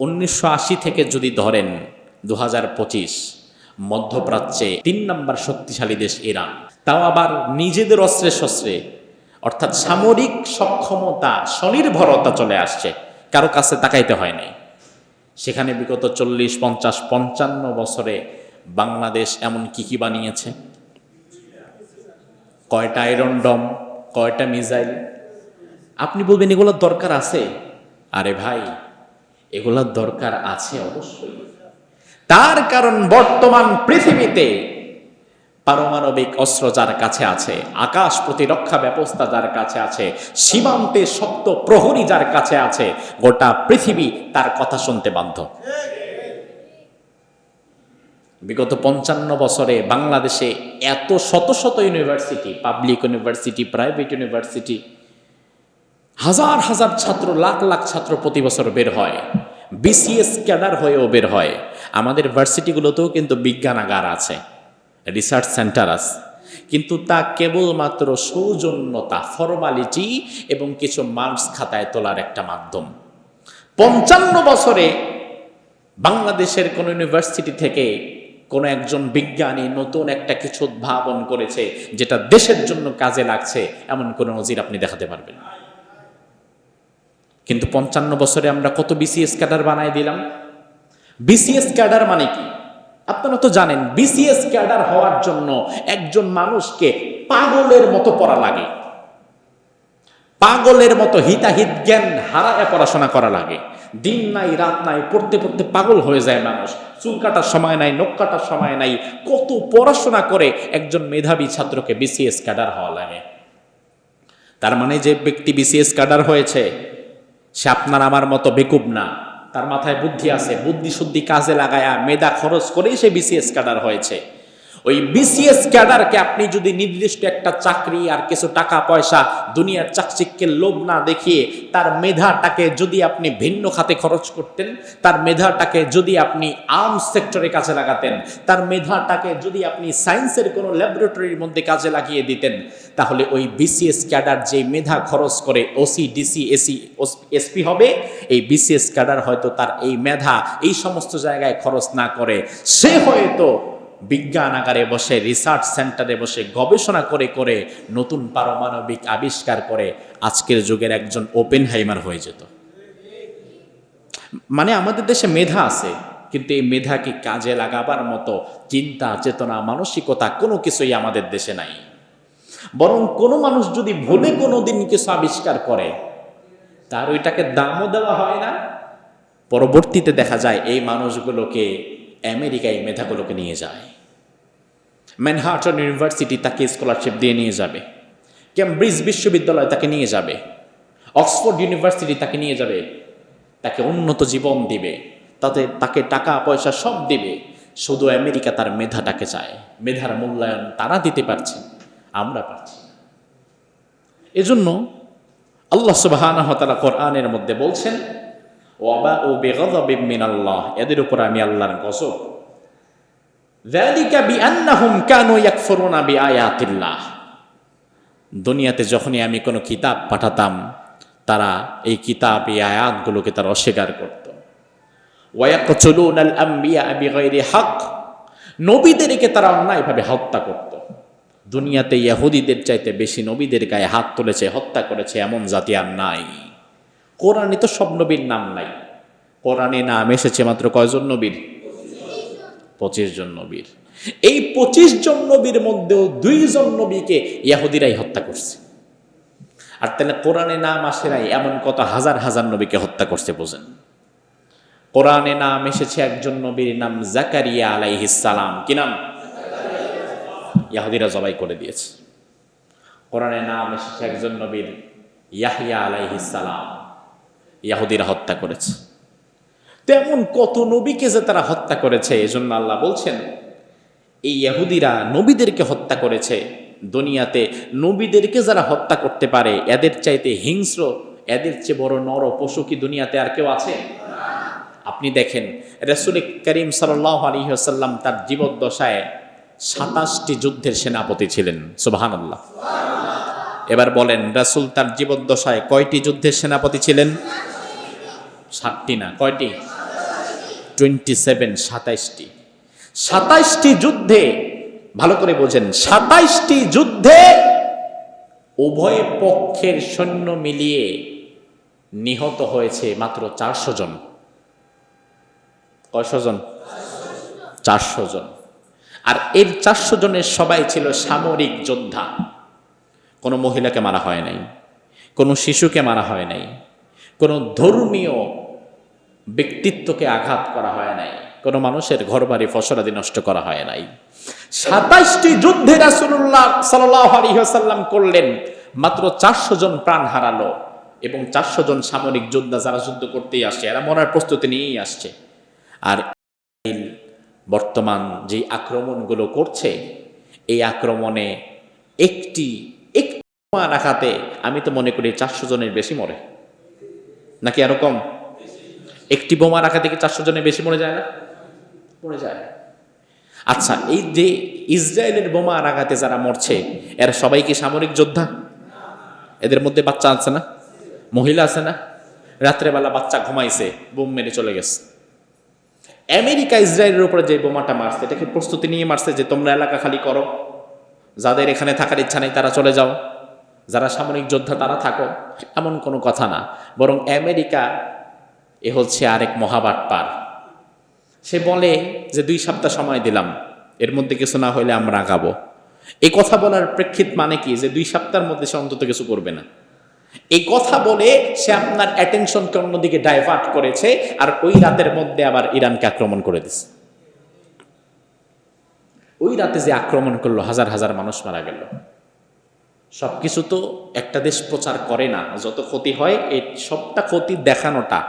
উনিশশো আশি থেকে যদি ধরেন দু হাজার পঁচিশ, মধ্যপ্রাচ্যে তিন নম্বর শক্তিশালী দেশ ইরান। তাও আবার নিজেদের অস্ত্রে শস্ত্রে। অর্থাৎ সামরিক সক্ষমতা, স্বনির্ভরতা চলে আসছে। কারও কাছে তাকাইতে হয় নাই। সেখানে বিগত চল্লিশ, পঞ্চাশ, পঞ্চান্ন বছরে বাংলাদেশ এমন কি কি বানিয়েছে? কয়টা আয়রন ডম, কয়টা মিসাইল? আপনি বলবেন এগুলোর দরকার আছে? আরে ভাই এগুলোর দরকার আছে অবশ্যই। তার কারণ বর্তমান পৃথিবীতে পারমাণবিক অস্ত্র যার কাছে আছে, আকাশ প্রতিরক্ষা ব্যবস্থা যার কাছে আছে, সীমান্তে শক্ত প্রহরী যার কাছে আছে, গোটা পৃথিবী তার কথা শুনতে বাধ্য। বিগত পঞ্চান্ন বছরে বাংলাদেশে এত শত শত university, public university, private university, হাজার হাজার ছাত্র, লাখ লাখ ছাত্র প্রতি বছর বের হয়। বিসিএস ক্যাডার হয়েও বের হয়। আমাদের ভার্সিটিগুলোতেও কিন্তু বিজ্ঞানাগার আছে, রিসার্চ সেন্টার আছে। কিন্তু তা কেবলমাত্র সৌজন্যতা, ফর্মালিটি এবং কিছু মার্কস খাতায় তোলার একটা মাধ্যম। পঞ্চান্ন বছরে বাংলাদেশের কোন ইউনিভার্সিটি থেকে কোন একজন বিজ্ঞানী নতুন একটা কিছু উদ্ভাবন করেছে, যেটা দেশের জন্য কাজে লাগছে, এমন কোনো নজির আপনি দেখাতে পারবেন। না। কিন্তু পঞ্চান্ন বছরে আমরা কত বিসিএস ক্যাডার বানাই দিলাম? বিসিএস ক্যাডার মানে কি? আপনারা তো জানেন বিসিএস ক্যাডার হওয়ার জন্য একজন মানুষকে পাগলের মতো পড়া লাগে। পাগলের মতো হিতাহিত জ্ঞান হারায় পড়াশোনা করা লাগে। দিন নাই, রাত নাই, পড়তে পড়তে পাগল হয়ে যায় মানুষ। চুল কাটার সময় নাই, নখ কাটার সময় নাই, কত পড়াশোনা করে একজন মেধাবী ছাত্রকে বিসিএস ক্যাডার হওয়া লাগে। তার মানে যে ব্যক্তি বিসিএস ক্যাডার হয়েছে সে আপনার আমার মতো বেকুব না। তার মাথায় বুদ্ধি আছে বুদ্ধি শুদ্ধি কাজে লাগায়া মেধা খরচ করেই সে বিসিএস কাডার হয়েছে। ওই বিসিএস ক্যাডারকে আপনি যদি নির্দিষ্ট একটা চাকরি আর কিছু টাকা পয়সা দুনিয়ার চাকচিক্যের লোভ না দেখিয়ে তার মেধাটাকে যদি আপনি ভিন্ন খাতে খরচ করতেন, তার মেধাটাকে যদি আপনি আর্মস সেক্টরে কাজে লাগাতেন, তার মেধাটাকে যদি আপনি সায়েন্সের কোনো ল্যাবরেটরির মধ্যে কাজে লাগিয়ে দিতেন, তাহলে ওই বিসিএস ক্যাডার যে মেধা খরচ করে ওসি ডিসি এসি এসপি হবে, এই বিসিএস ক্যাডার হয়তো তার এই মেধা এই সমস্ত জায়গায় খরচ না করে। সে হয়তো বিজ্ঞানাগারে বসে রিসার্চ সেন্টারে বসে, গবেষণা করে করে নতুন পারমাণবিক আবিষ্কার করে আজকের যুগের একজন ওপেন হাইমার হয়ে যেত। মানে আমাদের দেশে মেধা আছে, কিন্তু এই মেধাকে কাজে লাগাবার মতো চিন্তা, চেতনা, মানসিকতা কোনো কিছুই আমাদের দেশে নাই। বরং কোনো মানুষ যদি ভুলে কোনো দিন কিছু আবিষ্কার করে, তার ওইটাকে দামও দেওয়া হয় না। পরবর্তীতে দেখা যায় এই মানুষগুলোকে আমেরিকায় মেধাগুলোকে নিয়ে যায়। ম্যানহাটন ইউনিভার্সিটি তাকে স্কলারশিপ দিয়ে নিয়ে যাবে। ক্যামব্রিজ বিশ্ববিদ্যালয় তাকে নিয়ে যাবে। অক্সফোর্ড ইউনিভার্সিটি তাকে নিয়ে যাবে। তাকে উন্নত জীবন দিবে। তাতে তাকে টাকা, পয়সা সব দিবে। শুধু আমেরিকা তার মেধাটাকে চায়। মেধার মূল্যায়ন তারা দিতে পারছে, আমরা পারছি। এজন্য আল্লাহ তাআলা কোরআনের মধ্যে বলছেন ও মিনাল্লাহ। এদের উপর আমি আল্লাহর গজব দুনিয়াতে যখনই আমি কোনো কিতাব পাঠাতাম, তারা এই কিতাব, এই আয়াতগুলোকে তারা অস্বীকার করত। ওয়ায়াকতুলুনাল আম্বিয়া হক। নবীদেরকে তারা অন্যায়ভাবে হত্যা করত। দুনিয়াতে ইয়াহুদিদের চাইতে বেশি নবীদের গায়ে হাত তুলেছে, হত্যা করেছে এমন জাতি আর নাই। কোরআনে তো সব নবীর নাম নাই। কোরআনে নাম এসেছে মাত্র কয়জন নবীর? পঁচিশ জন নবীর। এই পঁচিশ জন নবীর মধ্যেও দুইজন নবীকে ইয়াহুদিরাই হত্যা করছে। আর তাহলে কোরআনে নাম আসে নাই, এমন কত হাজার হাজার নবীকে হত্যা করছে, বোঝেন। কোরআনে নাম এসেছে একজন নবীর নাম জাকারিয়া আলাইহিসালাম কি নাম? ইয়াহুদিরা জবাই করে দিয়েছে। কোরআনে নাম এসেছে একজন নবীর ইয়াহিয়া আলাইহিসালাম ইয়াহুদিরা হত্যা করেছে। তেমন কত নবীকে যে তারা হত্যা করেছে, এজন্য আল্লাহ বলছেন, এই ইয়াহুদিরা নবীদেরকে হত্যা করেছে। দুনিয়াতে নবীদেরকে যারা হত্যা করতে পারে, এদের চাইতে হিংস্র, এদের চেয়ে বড় নর পশু কি দুনিয়াতে আর কেউ আছে? আপনি দেখেন, রসুল করিম সাল্লাহ আলী আসাল্লাম তার জীবদ্দশায় সাতাশটি যুদ্ধের সেনাপতি ছিলেন। সুবাহান আল্লাহ এবার বলেন, রাসুল তার জীবদ্দশায় কয়টি যুদ্ধের সেনাপতি ছিলেন? সাতটি না, কয়টি? Twenty seven সাতাইশটি। সাতাইশটি যুদ্ধে, ভালো করে বোঝেন, সাতাইশটি যুদ্ধে উভয় পক্ষের সৈন্য মিলিয়ে নিহত হয়েছে মাত্র চারশো জন। কয়শো জন? চারশো জন। আর এর চারশো জনের সবাই ছিল সামরিক যোদ্ধা। কোনো মহিলাকে মারা হয় নাই, কোনো শিশুকে মারা হয় নাই, কোনো ধর্মীয় ব্যক্তিত্বকে আঘাত করা হয় নাই, কোনো মানুষের ঘরবাড়ি, ফসলাদি নষ্ট করা হয় নাই। সাতাইশটি যুদ্ধে রাসুল্লাহ সাল্লাম করলেন, মাত্র চারশো জন প্রাণ হারালো এবং চারশো জন সামরিক যোদ্ধা যারা যুদ্ধ করতেই আসছে, এরা মরার প্রস্তুতি নিয়েই আসছে। আর বর্তমান যে আক্রমণগুলো করছে, এই আক্রমণে একটি বোমা রাখাতে আমি তো মনে করি চারশো জনের বেশি মরে। নাকি আরও কম? একটি বোমা রাখা থেকে চারশো জনের বেশি মরে যায় না? মরে যায়। আচ্ছা এই যে ইসরায়েলের বোমা আঘাতে যারা মরছে, এরা সবাই কি সামরিক যোদ্ধা? এদের মধ্যে বাচ্চা আছে না? মহিলা আছে না? রাত্রেবেলা বাচ্চা ঘুমাইছে, বোম মেরে চলে গেছে। আমেরিকা, ইসরায়েলের উপরে যে বোমাটা মারছে এটাকে প্রস্তুতি নিয়ে মারছে যে তোমরা এলাকা খালি করো? যাদের এখানে থাকার ইচ্ছা নেই, তারা চলে যাও। যারা সামরিক যোদ্ধা, তারা থাকো, এমন কোনো কথা না। বরং আমেরিকা এ হচ্ছে আরেক মহাবাট পার সে বলে যে, দুই সপ্তাহ সময় দিলাম, এর মধ্যে কিছু না হইলে আমরা আগাবো। এই কথা বলার প্রেক্ষিত মানে কি? যে, দুই সপ্তাহের মধ্যে সে অন্তত কিছু করবে না। এই কথা বলে সে আপনার অ্যাটেনশনকে অন্যদিকে ডাইভার্ট করেছে, আর ওই রাতের মধ্যে আবার ইরানকে আক্রমণ করে দিছে। ওই রাতে যে আক্রমণ করল, হাজার হাজার মানুষ মারা গেল। সব কিছু তো একটা দেশ প্রচার করে না। যত ক্ষতি হয়, এই সবটা ক্ষতি দেখানোটা,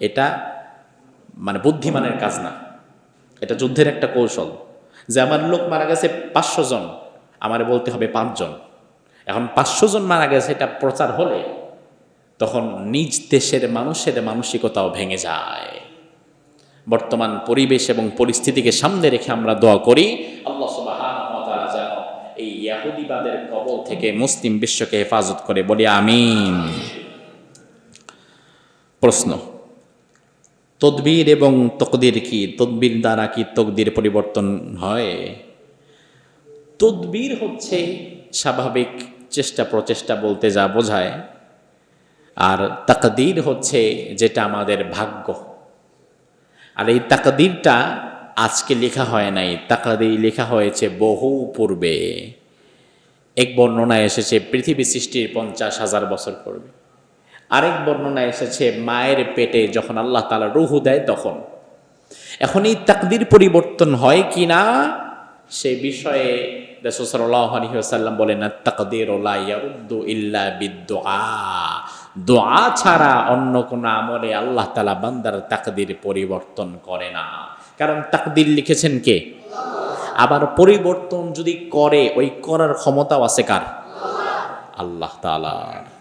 এটা মানে বুদ্ধিমানের কাজ না। এটা যুদ্ধের একটা কৌশল। যে আমার লোক মারা গেছে পাঁচশো জন, আমারে বলতে হবে পাঁচজন। এখন পাঁচশো জন মারা গেছে, এটা প্রচার হলে তখন নিজ দেশের মানুষের মানসিকতাও ভেঙে যায়। বর্তমান পরিবেশ এবং পরিস্থিতিকে সামনে রেখে আমরা দোয়া করি এই ইয়াহুদিবাদের কবল থেকে মুসলিম বিশ্বকে হেফাজত করে বলি আমিন। প্রশ্ন, তদবির এবং তকদির কি? তদবির দ্বারা কি তকদির পরিবর্তন হয়? তদবির হচ্ছে স্বাভাবিক চেষ্টা প্রচেষ্টা বলতে যা বোঝায়, আর তাকদির হচ্ছে যেটা আমাদের ভাগ্য। আর এই তাকদিরটা আজকে লেখা হয় নাই তাকাদির লেখা হয়েছে বহু পূর্বে। এক বর্ণনায় এসেছে, পৃথিবী সৃষ্টির পঞ্চাশ হাজার বছর পূর্বে। আরেক বর্ণনায় এসেছে, মায়ের পেটে যখন আল্লাহ তালা রুহু দেয় তখন। এখন এই তাকদির পরিবর্তন হয় কি না, সে বিষয়ে রসুসাল্লাম বলেন তাকদির ইল্লা বিদ্দোয়া দোয়া ছাড়া অন্য কোনো আমলে আল্লাহ তালা বান্দার তাকদির পরিবর্তন করে না। কারণ তাকদির লিখেছেন কে? আবার পরিবর্তন যদি করে, ওই করার ক্ষমতাও আছে কার? আল্লাহ তালার